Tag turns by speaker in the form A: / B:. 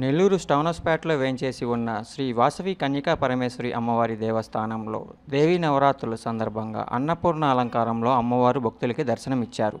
A: నెల్లూరు స్టౌనస్పేటలో వేంచేసి ఉన్న శ్రీ వాసవి కన్యకా పరమేశ్వరి అమ్మవారి దేవస్థానంలో దేవీ నవరాత్రుల సందర్భంగా అన్నపూర్ణ అలంకారంలో అమ్మవారు భక్తులకి దర్శనమిచ్చారు.